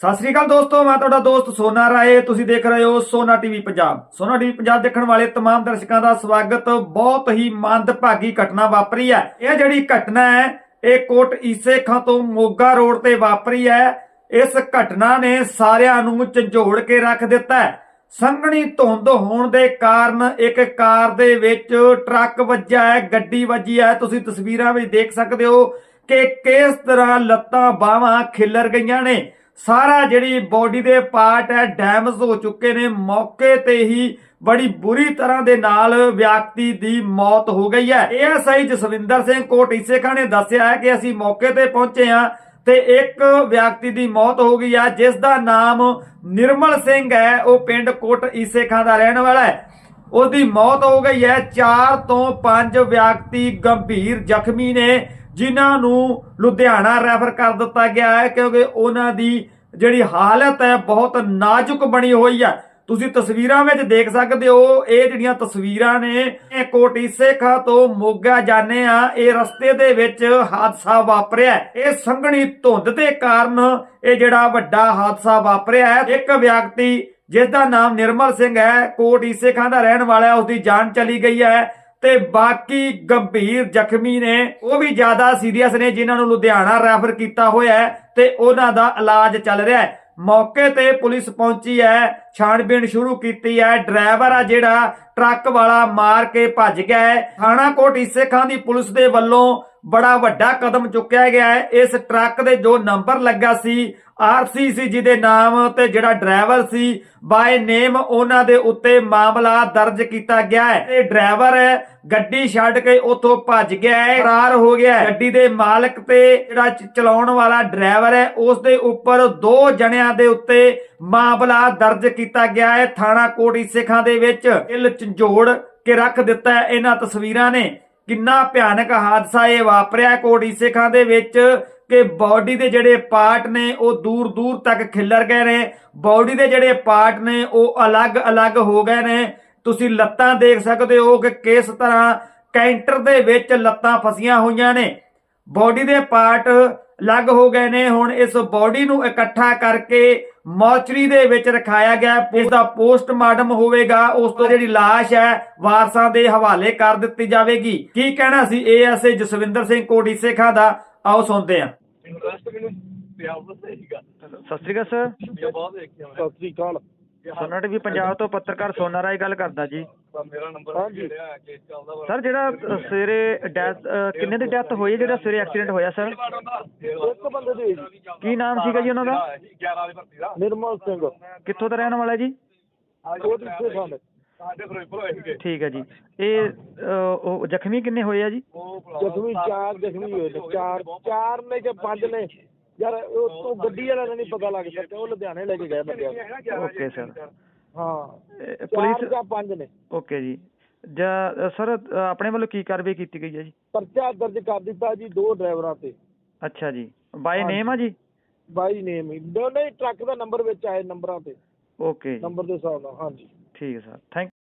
ਸਤਿ ਸ੍ਰੀ ਅਕਾਲ ਦੋਸਤੋ ਮੈਂ ਤੁਹਾਡਾ ਦੋਸਤ ਸੋਨਾ ਰਾਏ ਤੁਸੀਂ ਦੇਖ ਰਹੇ ਹੋ ਸੋਨਾ ਟੀਵੀ ਪੰਜਾਬ ਸੋਨਾ ਟੀਵੀ ਪੰਜਾਬ ਦੇਖਣ ਵਾਲੇ तमाम ਦਰਸ਼ਕਾਂ ਦਾ ਸਵਾਗਤ ਬਹੁਤ ਹੀ ਮੰਦਭਾਗੀ ਘਟਨਾ ਵਾਪਰੀ ਹੈ ਇਹ ਜਿਹੜੀ ਘਟਨਾ ਹੈ ਇਹ ਕੋਟ ਈਸੇ ਖਾਂ ਤੋਂ ਮੋਗਾ ਰੋਡ ਤੇ ਵਾਪਰੀ ਹੈ ਇਸ ਘਟਨਾ ਨੇ ਸਾਰਿਆਂ ਨੂੰ ਝੰਜੋੜ ਕੇ ਰੱਖ ਦਿੱਤਾ ਹੈ ਸੰਘਣੀ ਧੁੰਦ ਹੋਣ ਦੇ ਕਾਰਨ ਇੱਕ ਕਾਰ ਦੇ ਵਿੱਚ ਟਰੱਕ ਵੱਜਾ ਹੈ ਗੱਡੀ ਵੱਜੀ ਹੈ ਤੁਸੀਂ ਤਸਵੀਰਾਂ ਵਿੱਚ ਦੇਖ ਸਕਦੇ ਹੋ ਕਿ ਕਿਸ ਤਰ੍ਹਾਂ ਲੱਤਾਂ ਬਾਹਾਂ ਖਿੱਲਰ ਗਈਆਂ ਨੇ ਸਾਰਾ ਜਿਹੜੀ ਬਾਡੀ ਦੇ ਪਾਰਟ ਹੈ ਡੈਮੇਜ ਹੋ ਚੁੱਕੇ ਨੇ, ਮੌਕੇ ਤੇ ਹੀ ਬੜੀ ਬੁਰੀ ਤਰ੍ਹਾਂ ਦੇ ਨਾਲ ਵਿਅਕਤੀ ਦੀ ਮੌਤ ਹੋ ਗਈ ਹੈ। ਏਐਸਆਈ ਜਸਵਿੰਦਰ ਸਿੰਘ ਕੋਟ ਈਸੇਖਾਂ ਨੇ ਦੱਸਿਆ ਹੈ ਕਿ ਅਸੀਂ ਮੌਕੇ ਤੇ ਪਹੁੰਚੇ ਹਾਂ ਤੇ ਇੱਕ ਵਿਅਕਤੀ ਦੀ ਮੌਤ ਹੋ ਗਈ ਹੈ, ਜਿਸ ਦਾ ਨਾਮ ਨਿਰਮਲ ਸਿੰਘ ਹੈ। ਉਹ ਪਿੰਡ ਕੋਟ ਈਸੇਖਾਂ ਦਾ ਰਹਿਣ ਵਾਲਾ ਹੈ। ਉਹਦੀ ਮੌਤ ਹੋ ਗਈ ਹੈ। 4 ਤੋਂ 5 ਵਿਅਕਤੀ ਗੰਭੀਰ ਜ਼ਖਮੀ ਨੇ, ਜਿਨ੍ਹਾਂ ਨੂੰ ਲੁਧਿਆਣਾ ਰੈਫਰ ਕਰ ਦਿੱਤਾ ਗਿਆ ਹੈ, ਕਿਉਂਕਿ ਉਹਨਾਂ ਦੀ ਜਿਹੜੀ ਹਾਲਤ ਹੈ ਬਹੁਤ ਨਾਜ਼ੁਕ ਬਣੀ ਹੋਈ ਹੈ। ਤੁਸੀਂ ਤਸਵੀਰਾਂ ਵਿੱਚ ਦੇਖ ਸਕਦੇ ਹੋ, ਇਹ ਜਿਹੜੀਆਂ ਤਸਵੀਰਾਂ ਨੇ, ਇਹ ਕੋਟੀ ਸੇਖਾ ਤੋਂ ਮੋਗਾ ਜਾਣੇ ਆ ਇਹ ਰਸਤੇ ਦੇ ਵਿੱਚ ਹਾਦਸਾ ਵਾਪਰਿਆ ਇਹ ਸੰਘਣੀ ਧੁੰਦ ਦੇ ਕਾਰਨ ਇਹ ਜਿਹੜਾ ਵੱਡਾ ਹਾਦਸਾ ਵਾਪਰਿਆ ਹੈ। ਇੱਕ ਵਿਅਕਤੀ ਜਿਸ ਦਾ ਨਾਮ ਨਿਰਮਲ ਸਿੰਘ ਹੈ, ਕੋਟ ਈਸੇ ਖਾਂ ਦਾ ਰਹਿਣ ਵਾਲਾ ਹੈ ਉਸ ਦੀ ਜਾਨ ਚਲੀ ਗਈ ਹੈ। ਤੇ ਬਾਕੀ ਗੰਭੀਰ ਜ਼ਖਮੀ ਨੇ, ਉਹ ਵੀ ਜ਼ਿਆਦਾ ਸੀਰੀਅਸ ਨੇ, ਜਿਨ੍ਹਾਂ ਨੂੰ ਲੁਧਿਆਣਾ ਰੈਫਰ ਕੀਤਾ ਹੋਇਆ ਹੈ ਤੇ ਉਹਨਾਂ ਦਾ ਇਲਾਜ ਚੱਲ ਰਿਹਾ ਹੈ। ਮੌਕੇ ਤੇ ਪੁਲਿਸ ਪਹੁੰਚੀ ਹੈ, ਛਾਣਬੀਣ ਸ਼ੁਰੂ ਕੀਤੀ ਹੈ। ਡਰਾਈਵਰ ਆ ਜਿਹੜਾ, ਟਰੱਕ ਵਾਲਾ ਮਾਰ ਕੇ ਭੱਜ ਗਿਆ ਹੈ। ਥਾਣਾ ਕੋਟ ਈਸੇ ਖਾਂ ਦੀ ਪੁਲਿਸ ਦੇ ਵੱਲੋਂ ਬੜਾ ਵੱਡਾ ਕਦਮ ਚੁੱਕਿਆ ਗਿਆ ਹੈ। ਇਸ ਟਰੱਕ ਦੇ ਜੋ ਨੰਬਰ ਲੱਗਾ ਸੀ ਆਰਸੀ ਜਿਹਦੇ ਨਾਮ ਤੇ ਜਿਹੜਾ ਡਰਾਈਵਰ ਸੀ, ਬਾਏ ਨੇਮ ਉਹਨਾਂ ਦੇ ਉੱਤੇ ਮਾਮਲਾ ਦਰਜ ਕੀਤਾ ਗਿਆ ਹੈ। ਤੇ ਡਰਾਈਵਰ ਗੱਡੀ ਛੱਡ ਕੇ ਉੱਥੋਂ ਭੱਜ ਗਿਆ ਹੈ, ਫਰਾਰ ਹੋ ਗਿਆ ਗੱਡੀ ਦੇ ਮਾਲਕ ਤੇ ਜਿਹੜਾ ਚਲਾਉਣ ਵਾਲਾ ਡਰਾਈਵਰ ਹੈ, ਉਸ ਦੇ ਉੱਪਰ ਦੋ ਜਣਿਆਂ ਦੇ ਉੱਤੇ ਮਾਮਲਾ ਦਰਜ ਕੀਤਾ ਗਿਆ ਹੈ। ਥਾਣਾ ਕੋਟੀ ਸਿੱਖਾਂ ਦੇ ਵਿੱਚ ਇਲ ਝੰਜੋੜ ਕੇ ਰੱਖ ਦਿੱਤਾ ਹੈ। ਇਹਨਾਂ ਤਸਵੀਰਾਂ ਨੇ ਕਿੰਨਾ ਭਿਆਨਕ ਹਾਦਸਾ ਇਹ ਵਾਪਰਿਆ ਕੋਟੀ ਸਿੱਖਾਂ ਦੇ ਵਿੱਚ ਕਿ ਬਾਡੀ ਦੇ ਜਿਹੜੇ ਪਾਰਟ ਨੇ ਉਹ ਦੂਰ ਦੂਰ ਤੱਕ ਖਿੱਲਰ ਗਏ ਨੇ। ਬਾਡੀ ਦੇ ਜਿਹੜੇ ਪਾਰਟ ਨੇ ਉਹ ਅਲੱਗ-ਅਲੱਗ ਹੋ ਗਏ ਨੇ। ਤੁਸੀਂ ਲੱਤਾਂ ਦੇਖ ਸਕਦੇ ਹੋ ਕਿ ਕਿਸ ਤਰ੍ਹਾਂ ਕੈਂਟਰ ਦੇ ਵਿੱਚ ਲੱਤਾਂ ਫਸੀਆਂ ਹੋਈਆਂ ਨੇ। ਬਾਡੀ ਦੇ ਪਾਰਟ ਅਲੱਗ ਹੋ ਗਏ ਨੇ। ਹੁਣ ਇਸ ਬਾਡੀ ਨੂੰ ਇਕੱਠਾ ਕਰਕੇ ਮੌਚਰੀ ਦੇ ਵਿੱਚ ਰਖਾਇਆ ਗਿਆ। ਇਸ ਦਾ ਪੋਸਟਮਾਰਟਮ ਹੋਵੇਗਾ। ਉਸ ਤੋਂ ਜਿਹੜੀ ਲਾਸ਼ ਹੈ ਵਾਰਸਾਂ ਦੇ ਹਵਾਲੇ ਕਰ ਦਿੱਤੀ ਜਾਵੇਗੀ। ਕੀ ਕਹਿਣਾ ਸੀ ਏਐਸਏ ਜਸਵਿੰਦਰ ਸਿੰਘ ਕੋਟੀ ਸੇਖਾਂ ਦਾ? ਆਓ ਸੁਣਦੇ ਹਾਂ। ਸਤਿ ਸ਼੍ਰੀ ਅਕਾਲ ਸਰ। ਇਹ ਬਹੁਤ ਦੇਖਿਆ ਮੈਂ ਸਤਿ ਸ੍ਰੀ ਅਕਾਲ। ਸੋਨਾ ਟੀਵੀ ਪੰਜਾਬ ਤੋਂ ਪੱਤਰਕਾਰ ਸੋਨਾ ਰਾਏ ਗੱਲ ਕਰਦਾ ਜੀ। ਮੇਰਾ ਨੰਬਰ ਹਾਂਜੀ। ਜਿਹੜਾ ਕੇਸ ਚੱਲਦਾ ਵਾ ਸਰ ਜਿਹੜਾ ਸਵੇਰੇ ਡੈਥ ਕਿੰਨੇ ਦੀ ਡੈਥ ਹੋਈ ਹੈ? ਜਿਹੜਾ ਸਵੇਰੇ ਐਕਸੀਡੈਂਟ ਹੋਇਆ ਸਰ? ਇੱਕ ਬੰਦੇ ਦੀ। ਕੀ ਨਾਮ ਸੀਗਾ ਜੀ ਉਹਨਾਂ ਦਾ? 11 ਦੀ ਭਰਤੀ ਦਾ ਨਿਰਮਲ ਸਿੰਘ। ਕਿੱਥੋਂ ਦਾ ਰਹਿਣ ਵਾਲਾ ਜੀ? ਉਹ ਦਿੱਤੇ ਸਨ ਸਾਡੇ ਫਿਰੋਜ਼ਪੁਰ ਹੋਏ ਸੀਗੇ। ਠੀਕ ਹੈ ਜੀ। ਇਹ ਉਹ ਜ਼ਖਮੀ ਕਿੰਨੇ ਹੋਏ ਆ ਜੀ? ਜ਼ਖਮੀ ਚਾਰ ਜ਼ਖਮੀ ਹੋਏ ਨੇ। ਚਾਰ ਚਾਰ ਨੇ ਕਿ ਪੰਜ ਨੇ? ਯਾਰ ਉਹ ਤੋਂ ਗੱਡੀ ਵਾਲਿਆਂ ਦਾ ਨਹੀਂ ਪਤਾ ਲੱਗ ਸਕਿਆ ਉਹ ਲੁਧਿਆਣੇ ਲੈ ਕੇ ਗਏ ਬੰਦਿਆਂ ਨੂੰ ਓਕੇ ਸਰ। ਹਾਂ। ਪੁਲਿਸ ਜਾਂ ਪੰਜ ਨੇ। ਓਕੇ ਜੀ। ਜਾਂ ਸਰ ਆਪਣੇ ਵੱਲੋਂ ਕੀ ਕਾਰਵਾਈ ਕੀਤੀ ਗਈ ਹੈ ਜੀ? ਪਰਚਾ ਦਰਜ ਕਰ ਦਿੱਤਾ ਜੀ ਦੋ ਡਰਾਈਵਰਾਂ ਤੇ। ਅੱਛਾ ਜੀ। ਬਾਈ। ਨੇਮ ਆ ਜੀ? ਬਾਈ ਨੇਮ ਹੀ। ਦੋਨੇ ਟਰੱਕ ਦਾ ਨੰਬਰ ਵਿੱਚ ਆਏ ਨੰਬਰਾਂ ਤੇ। ਓਕੇ ਨੰਬਰ ਦੇ ਹਿਸਾਬ ਨਾਲ ਹਾਂਜੀ। ਠੀਕ ਹੈ ਸਰ। ਥੈਂਕ